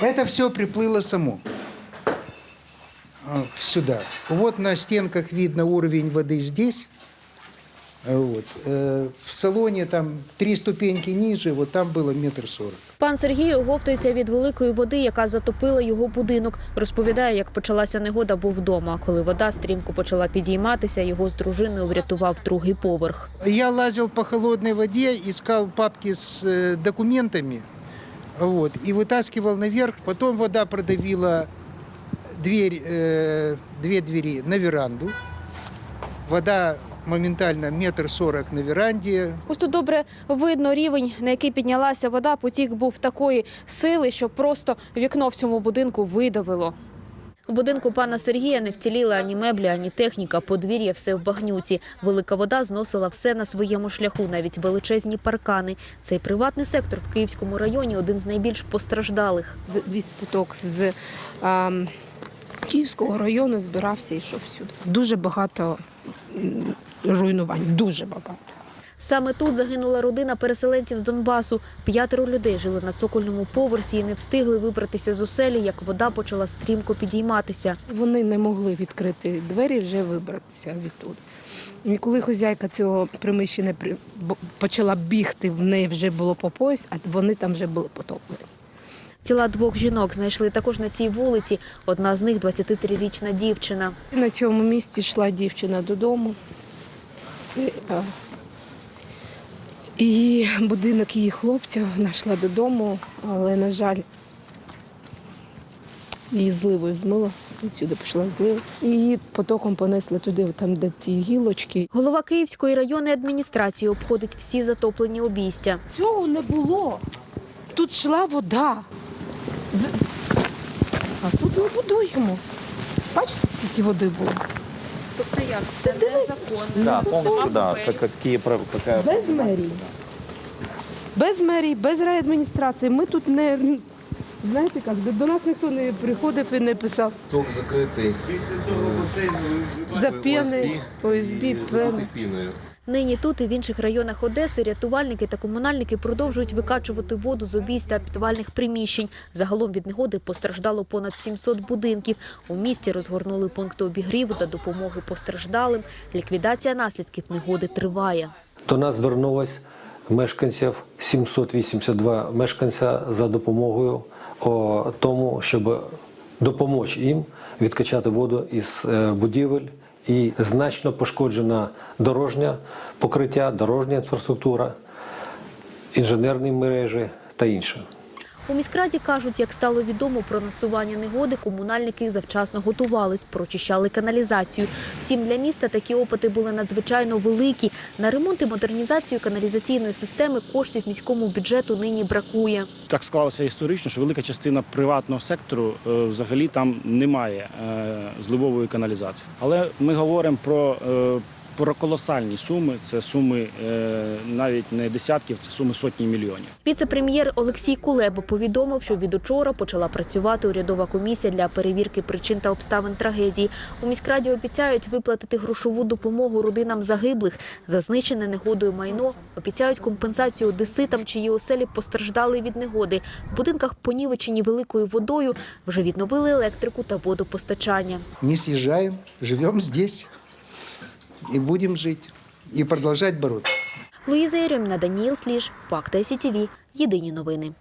Это все приплыло само а, сюда. Вот на стенках видно уровень воды здесь. А Вот. Э, В салоне там три ступеньки ниже, вот там было метр сорок. Пан Сергій оговтується від великої води, яка затопила його будинок. Розповідає, як почалася негода, був вдома. Коли вода стрімко почала підійматися, його з дружиною врятував другий поверх. Я лазил по холодной воде, искал папки с э, документами вот, и вытаскивал наверх. Потом вода продавила дверь, э, две двери на веранду. Вода моментально метр сорок на веранді. Ось тут добре видно рівень, на який піднялася вода. Потік був такої сили, що просто вікно в цьому будинку видавило. У будинку пана Сергія не вціліли ані меблі, ані техніка. Подвір'я все в багнюці. Велика вода зносила все на своєму шляху, навіть величезні паркани. Цей приватний сектор в Київському районі один з найбільш постраждалих. весь поток з а, Київського району збирався і йшов сюди. Дуже багато руйнувань, дуже багато. Саме тут загинула родина переселенців з Донбасу. П'ятеро людей жили на цокольному поверсі і не встигли вибратися з оселі, як вода почала стрімко підійматися. Вони не могли відкрити двері, вже вибратися відтуди. І коли хозяйка цього приміщення при- почала бігти, в неї вже було по пояс, а вони там вже були потоплені. Тіла двох жінок знайшли також на цій вулиці. Одна з них 23-річна дівчина. На цьому місці йшла дівчина додому. Це, і будинок її хлопця вона йшла додому, але, на жаль, її зливою змило. Відсюди пішла злива. Її потоком понесли туди, там, де ті гілочки. Голова Київської районної адміністрації обходить всі затоплені обійстя. Цього не було. Тут йшла вода. А тут ми будуємо. Бачите, скільки води було? То це як? Це незаконно. Да, полностью, да. Как, какие, прав- какая... Без мерії. Без мерії, без райадміністрації. Ми тут не. Знаєте як, до- до нас ніхто не приходив і не писав Ток закритий за піною, ОСБ, піною. Нині тут і в інших районах Одеси рятувальники та комунальники продовжують викачувати воду з обійсть та підвальних приміщень. Загалом від негоди постраждало понад 700 будинків. У місті розгорнули пункти обігріву та допомоги постраждалим. Ліквідація наслідків негоди триває. До нас звернулось мешканців 782 мешканця за допомогою тому, щоб допомогти їм відкачати воду із е, будівель. І значно пошкоджена дорожня покриття, дорожня інфраструктура, інженерні мережі та інше. У міськраді кажуть, як стало відомо про насування негоди, комунальники завчасно готувались, прочищали каналізацію. Втім, для міста такі опити були надзвичайно великі. На ремонт і модернізацію каналізаційної системи коштів міському бюджету нині бракує. Так склалося історично, що велика частина приватного сектору е, взагалі там немає е, зливової каналізації. Але ми говоримо про, е, про колосальні суми. Це суми е, навіть не десятків, це суми сотні мільйонів. Віце-прем'єр Олексій Кулеба повідомив, що від учора почала працювати урядова комісія для перевірки причин та обставин трагедії. У міськраді обіцяють виплатити грошову допомогу родинам загиблих за знищене негодою майно. Обіцяють компенсацію одеситам, чиї оселі постраждали від негоди. В будинках понівечені великою водою вже відновили електрику та водопостачання. Не съезжаем, живем здесь и будем жить, и продолжать бороться. Луїза Єрьоміна, Даніїл Сліж, Факти СІТІВІ. Єдині новини.